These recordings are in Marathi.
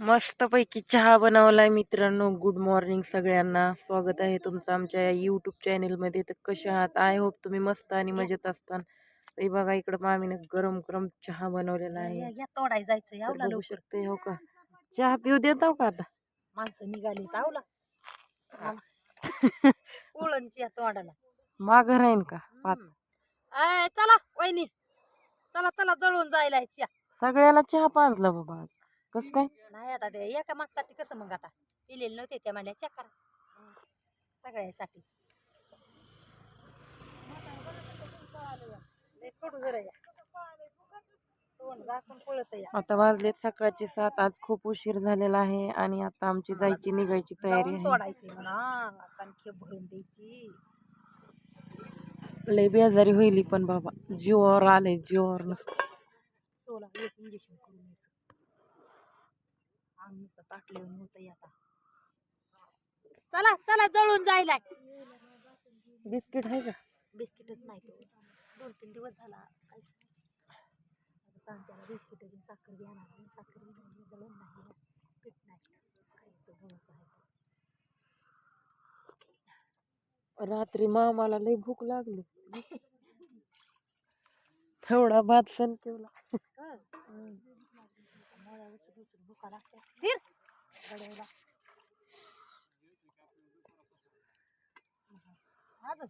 मस्तपैकी चहा बनवलाय मित्रांनो. गुड मॉर्निंग सगळ्यांना. स्वागत आहे तुमचं आमच्या या यूट्यूब चॅनेलमध्ये तर कशा आहात? आय होप तुम्ही मस्त आणि मजेत असताल तरी बघा इकडं मामीनं गरम गरम चहा बनवलेला आहे. तोडाय जायचं तर यावला बघू लवकर. शकते हो का? चहा पिऊ देताव का आता? माणसं निघाली तावला या तोंडाला. माग राहीन का? पात. चला वहिनी. चला चला जळून जायला सगळ्याला चहा पाजला बाबा आज. कस काय? नाही आता ते एका मागसाठी कसं मग आता? पिलेले नव्हते त्या म्हणल्या चेक करा. सगळ्यासाठी. आता वाजलेत सकाळचे सात आज खूप उशीर झालेला आहे आणि आता आमची जायची निघायची तयारी तोडायची भरून द्यायची. लय बेजारी होईली पण बाबा. जीवावर आले जीवावर नसतं. सोला एक इंजेक्शन ताटले होतं आता. चला चला जळून जायला बिस्किट आहे का? बिस्किटच नाही तो. दोन तीन दिवस झाला. बिस्किट साखर बी आणा साखर बी नाही दळण नाही पीठ नाही. खायचं गव्हाचं आहे. रात्री मामाला लय भूक लागली. थोडा भात सण लागते फिर. गड्याला आज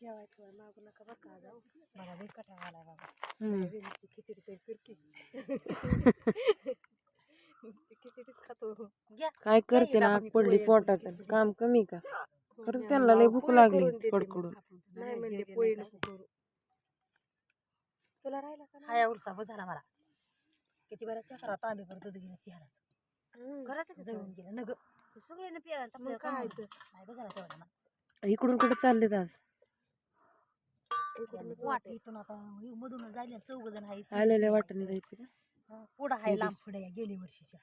जेवायचं मागू नका बरं का जाऊ. मला लई कटाळा आलाय बाबा. हम्म. लई नुसती खिचडी तरी फिरकी. नुसती खिचडीच खातो. घ्या. काय करते ना आग पडली पोटात काम कमी का? खरंच त्यांना लय भूक लागली कडकडून. नाही म्हणले पोळी नको करू. तुला राहिला का हाया उलसा बस झाला मला. किती बऱ्याच चक्रा तांबे भर दूध घेण्याची चेहरा घरात जळून गेलं नग. सगळे पिया काय नाही बस झाला तेवढा मला इकडून कुठे चाललेत आज? वाट इथून आता मधून जायला चौघ जण आहे आलेल्या वाटेने जायचं का? पुढं आहे लांब पुढे गेली वर्षीच्या.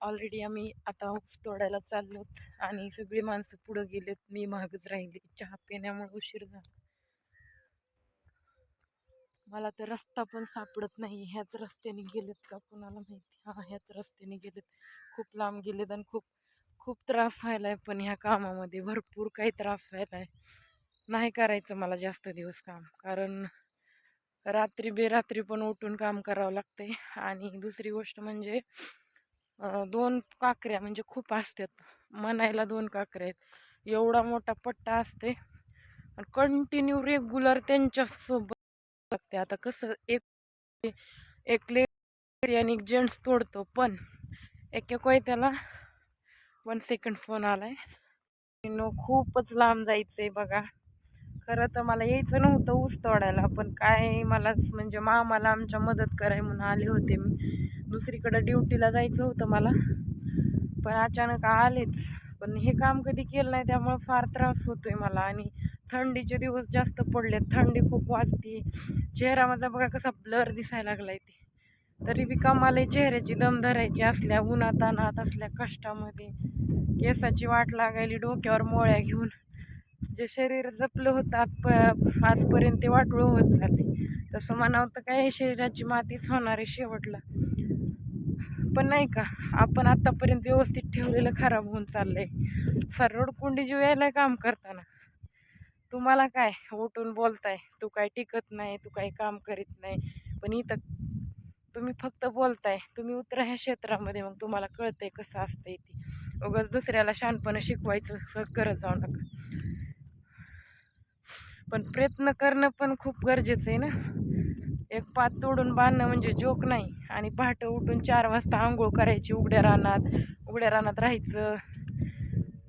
ऑलरेडी आम्ही आता ऊस तोडायला चाललो आणि सगळी माणसं पुढे गेलेत मी मागच राहिली चहा पिण्यामुळे उशीर झाला. मला तर रस्ता पण सापडत नाही. ह्याच रस्त्याने गेलेत का कुणाला माहिती? हा ह्याच रस्त्याने गेलेत. खूप लांब गेलेत आणि खूप खूप त्रास व्हायला आहे पण ह्या कामामध्ये भरपूर काही त्रास व्हायला आहे नाही करायचं मला जास्त दिवस काम. कारण रात्री बेरात्री पण उठून काम करावं लागते आणि दुसरी गोष्ट म्हणजे दोन काकऱ्या म्हणजे खूप असतात म्हणायला दोन काकऱ्या आहेत. एवढा मोठा पट्टा असते आणि कंटिन्यू रेग्युलर त्यांच्यासोबत लागते आता कसं एक एक लेडी आणि एक जेंट्स तोडतो पण एक एक त्याला वन सेकंड फोन आलाय. नो खूपच लांब जायचंय बघा. खरं तर मला यायचं नव्हतं ऊस तोडायला पण काय मलाच म्हणजे मामाला आमच्या मदत कराय म्हणून आले होते मी. दुसरीकडं ड्युटीला जायचं होतं मला पण अचानक आलेच. पण हे काम कधी केलं नाही त्यामुळं फार त्रास होतोय मला. आणि थंडीचे दिवस जास्त पडले थंडी खूप वाजते. चेहरा माझा बघा कसा ब्लर दिसायला लागला ते. तरी बी कमाले चेहऱ्याची दम धरायची असल्या उन्हातानात असल्या कष्टामध्ये. केसाची वाट लागायली डोक्यावर मोळ्या घेऊन. जे शरीर जपलं होतं आजप आजपर्यंत ते वाटोळं होत चालले तसं म्हणावं तर काय शरीराची मातीच होणार आहे शेवटला. पण नाही का आपण आत्तापर्यंत व्यवस्थित ठेवलेलं खराब होऊन चाललंय. सरळ कुंडी जीव यायला काम करताना. तुम्हाला काय? उठून बोलताय. तू काय टिकत नाही तू काही काम करीत नाही. पण इथं तुम्ही फक्त बोलताय. तुम्ही उतरा ह्या क्षेत्रामध्ये मग तुम्हाला कळतंय कसं असतंय ते. उगाच दुसऱ्याला शानपणं शिकवायचं असं करत जाऊ नका. पण प्रयत्न करणं पण खूप गरजेचं आहे ना. एक पात तोडून बांधणं म्हणजे जोक नाही. आणि पहाटं उठून चार वाजता आंघोळ करायची उघड्या रानात उघड्या रानात राहायचं.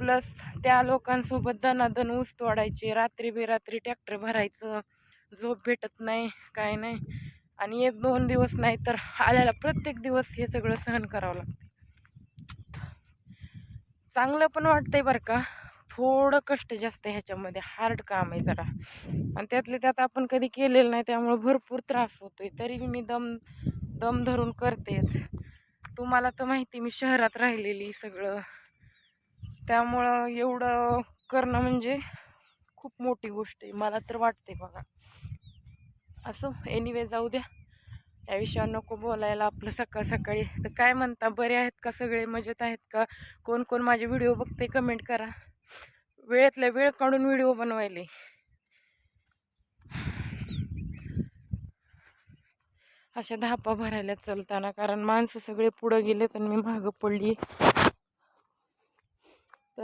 प्लस त्या लोकांसोबत दनादन ऊस तोडायचे रात्री बेरात्री ट्रॅक्टर भरायचं झोप भेटत नाही काय नाही. आणि एक दोन दिवस नाही तर आल्याला प्रत्येक दिवस हे सगळं सहन करावं लागतं. चांगलं पण वाटतंय बरं का. थोडं कष्ट जास्त आहे ह्याच्यामध्ये. हार्ड काम आहे जरा. आणि त्यातले त्यात आपण कधी केलेलं नाही त्यामुळे भरपूर त्रास होतोय. तरी मी दम दम धरून करतेच. तुम्हाला तर माहिती मी शहरात राहिलेली सगळं. त्यामुळं एवढं करणं म्हणजे खूप मोठी गोष्ट आहे. मला तर वाटते बघा. असो एनिवे जाऊ द्या. या विषयावर नको बोलायला आपलं सकाळ सकाळी. तर काय म्हणता बरे आहेत का सगळे? मजेत आहेत का? कोण कोण माझे व्हिडिओ बघते कमेंट करा. वेळेतल्या वेळ काढून व्हिडिओ बनवायले. अशा धापा भरायला चलताना कारण माणसं सगळे पुढं गेले तर मी मागं पडली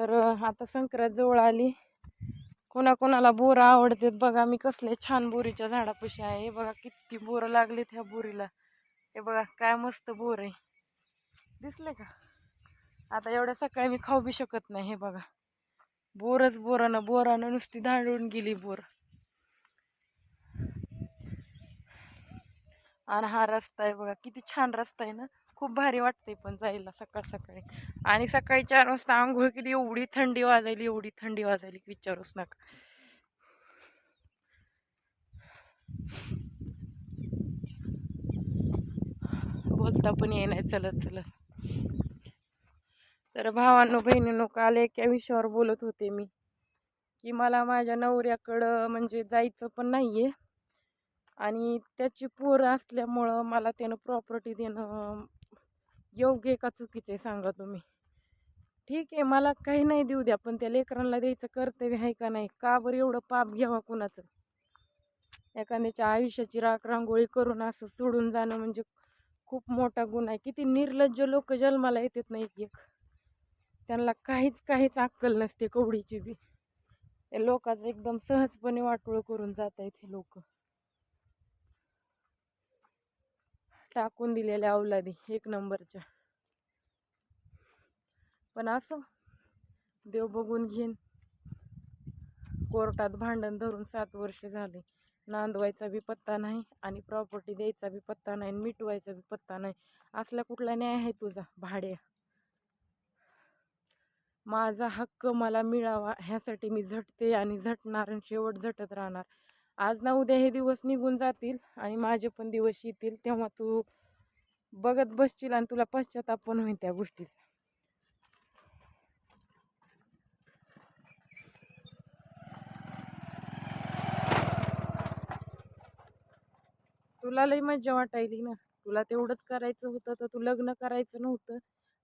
तर आता संक्रांत जवळ आली. कोणाकोणाला बोरं आवडतात बघा. मी कसले छान बोरीच्या झाडापाशी आहे. हे बघा किती बोरं लागलेत ह्या बोरीला. हे बघा काय मस्त बोर आहे. दिसले का? आता एवढ्या सकाळी मी खाऊ बी शकत नाही हे बघा. बोरच बोरानं बोरानं नुसती धांडून गेली बोर. आणि हा रस्ता आहे बघा किती छान रस्ता आहे ना? खूप भारी वाटते पण जायला सकाळ सकाळी. आणि सकाळी चार वाजता आंघोळ केली एवढी थंडी वाजायली एवढी थंडी वाजायली की विचारूच नका. बोलता पण ये नाही चलत चलत. तर भावांनो बहिणींनो काल एका विषयावर बोलत होते मी की मला माझ्या नवऱ्याकडं म्हणजे जायचं पण नाही आहे आणि त्याची पोरं असल्यामुळं मला त्यानं प्रॉपर्टी देणं योग्य का चुकीचं आहे सांगा तुम्ही. ठीक आहे मला काही नाही देऊ द्या पण त्या लेकरांना द्यायचं कर्तव्य आहे का नाही? का बरं एवढं पाप घ्यावा कुणाचं? एखाद्याच्या आयुष्याची राख रांगोळी करून असं सोडून जाणं म्हणजे खूप मोठा गुन्हा आहे. किती निर्लज्ज लोक जन्माला येतात नाही एक त्यांना काहीच काहीच अक्कल नसते कवडीची बी. त्या लोकांचं एकदम सहजपणे वाटोळ करून जात आहेत हे लोक. टाकून दिलेल्या अवलादी एक नंबरच्या. पण असं देव बघून घेईन. कोर्टात भांडण धरून सात वर्षे झाले. नांदवायचा बी पत्ता नाही आणि प्रॉपर्टी द्यायचा बी पत्ता नाही आणि मिटवायचा बी पत्ता नाही. असला कुठला न्याय आहे तुझा भाड्या? माझा हक्क मला मिळावा ह्यासाठी मी झटते आणि झटणार आणि शेवट झटत राहणार. आज ना उद्या हे दिवस निघून जातील आणि माझे पण दिवस येतील तेव्हा तू बघत बसशील आणि तुला पश्चाताप पण होईल त्या गोष्टीचा. तुला लई मज्जा वाटायली ना. तुला तेवढंच करायचं होतं तर तू लग्न करायचं नव्हतं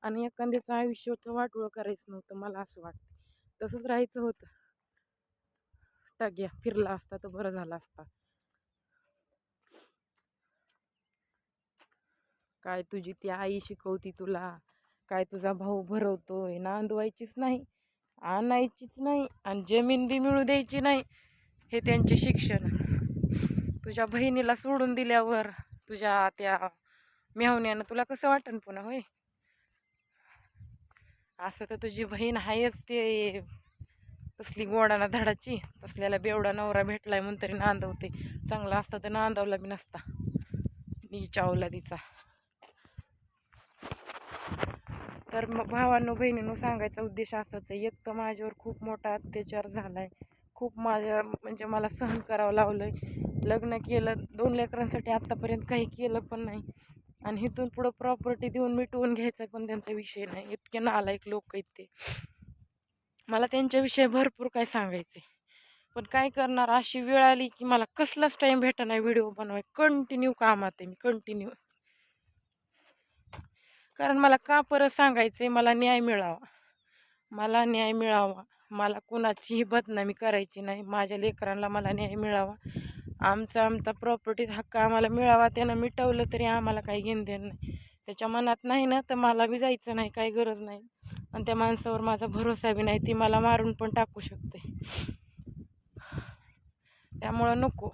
आणि एखाद्याचं आयुष्याचं वाटोळं करायचं नव्हतं मला असं वाटतं. तसंच राहायचं होतं. टग्या फिरला असता तर बरं झालं असता. काय तुझी ती आई शिकवती तुला? काय तुझा भाऊ भरवतोय? नांदवायचीच नाही आणायचीच नाही आणि जमीन बी मिळू द्यायची नाही. हे त्यांचे शिक्षण तुझ्या बहिणीला सोडून दिल्यावर तुझ्या त्या मेहवण्यानं तुला कसं वाटन पुन्हा होय? असं तर तुझी बहीण आहेच ते. तसली गोडाना धडाची तसल्याला बेवडा नवरा भेटलाय म्हणून तरी नांदवते. चांगला असता तर नांदवला बी नसता. नीचावला तिचा. तर मग भावांनो बहिणींनो सांगायचा उद्देश असाच आहे. एक तर माझ्यावर खूप मोठा अत्याचार झाला आहे खूप माझ्या म्हणजे मला सहन करावं लावलं आहे लग्न केलं दोन लेकरांसाठी आत्तापर्यंत काही केलं पण नाही. आणि इथून पुढं प्रॉपर्टी देऊन मिटवून घ्यायचा पण त्यांचा विषय नाही. इतके नालायक लोक आहेत ते. मला त्यांच्याविषयी भरपूर काय सांगायचे पण काय करणार अशी वेळ आली की मला कसलाच टाईम भेटणार नाही व्हिडिओ बनवाय कंटिन्यू कामात आहे मी कंटिन्यू कारण मला का परत सांगायचं मला न्याय मिळावा. मला न्याय मिळावा. मला कुणाचीही बदनामी करायची नाही. माझ्या लेकरांना मला न्याय मिळावा. आमचा आमचा प्रॉपर्टीत हक्क आम्हाला मिळावा? त्यानं मिटवलं तरी आम्हाला काही घेणं देणं नाही. त्याच्या मनात नाही ना तर मला बी जायचं नाही काही गरज नाही. आणि त्या माणसावर माझा भरोसा बी नाही ती मला मारून पण टाकू शकते. त्यामुळं नको.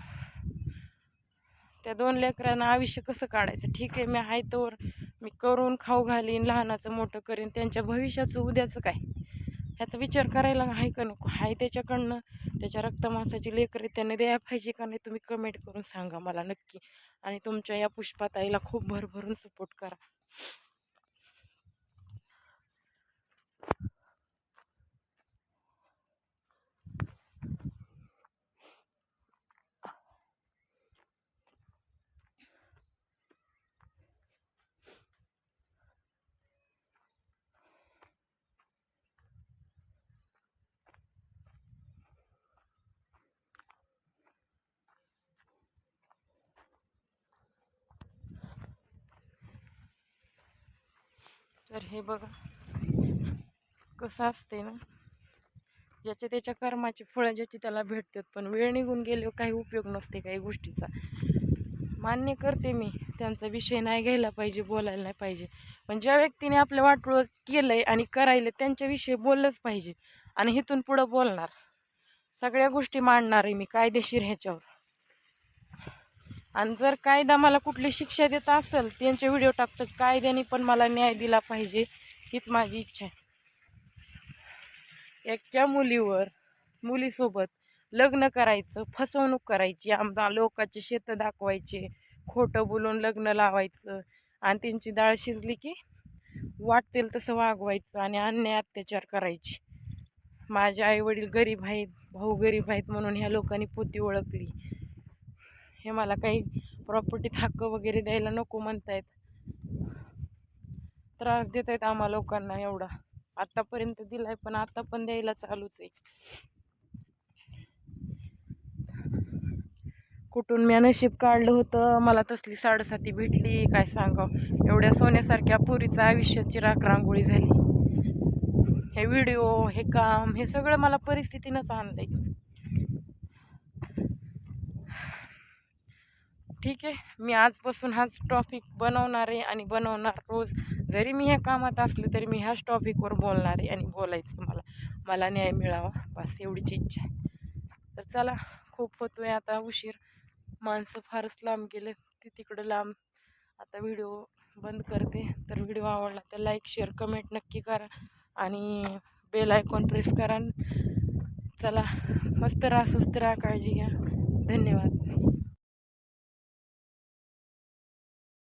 त्या दोन लेकरांना आयुष्य कसं काढायचं? ठीक आहे मी आहे तोवर. मी करून खाऊ घालीन लहानाचं मोठं करीन. त्यांच्या भविष्याचं उद्याचं काय? ह्याचा विचार करायला आहे का नको? आहे त्याच्याकडनं. त्याच्या रक्तमासाची लेकरे त्यांनी द्यायला पाहिजे का नाही तुम्ही कमेंट करून सांगा मला नक्की. आणि तुमच्या या पुष्पाताईला खूप भरभरून सपोर्ट करा. तर हे बघा. कसं असते ना ज्याच्या त्याच्या कर्माची फळं ज्याची त्याला भेटतात पण वेळ निघून गेल्यावर काही उपयोग नसते काही गोष्टीचा. मान्य करते मी त्यांचा विषय नाही घ्यायला पाहिजे बोलायला नाही पाहिजे. पण ज्या व्यक्तीने आपलं वाटोळं केलं आहे आणि करायला त्यांच्याविषयी बोललंच पाहिजे आणि इथून पुढं बोलणार. सगळ्या गोष्टी मांडणार आहे मी कायदेशीर ह्याच्यावर. आणि जर कायदा मला कुठली शिक्षा देत असेल त्यांचे व्हिडिओ टाकतं कायद्याने पण मला न्याय दिला पाहिजे हीच माझी इच्छा आहे. एकच्या मुलीवर मुलीसोबत लग्न करायचं फसवणूक करायची आमदा लोकाचे शेतं दाखवायचे खोटं बोलून लग्न लावायचं आणि त्यांची डाळ शिजली की वाटतील तसं वागवायचं आणि अन्याय अत्याचार करायची. माझे आईवडील गरीब आहेत भाऊ गरीब आहेत म्हणून ह्या लोकांनी पोती ओळखली. हे मला काही प्रॉपर्टीत हक्क वगैरे द्यायला नको म्हणतायत. त्रास देत आहेत आम्हा लोकांना एवढा. आत्तापर्यंत दिलाय पण आता पण द्यायला चालूच आहे. कुठून मी नशीब काढलं होतं मला तसली साडेसाती भेटली काय सांगावं? एवढ्या सोन्यासारख्या पुरीचं आयुष्याची राख रांगोळी झाली. हे व्हिडिओ हे काम हे सगळं मला परिस्थितीनंच आणलंय. ठीक आहे मी आजपासून हाच टॉपिक बनवणार आहे आणि बनवणार रोज जरी मी ह्या कामात असले तरी मी ह्याच टॉपिकवर बोलणार आहे आणि बोलायचं मला मला न्याय मिळावा. बस एवढीच इच्छा आहे. तर चला खूप होतो आहे आता उशीर. माणसं फारच लांब गेले ते तिकडं लांब. आता व्हिडिओ बंद करते. तर व्हिडिओ आवडला तर लाईक शेअर कमेंट नक्की करा. आणि बेल आयकॉन प्रेस करा. चला मस्त राहा सुस्त राहा काळजी घ्या. धन्यवाद.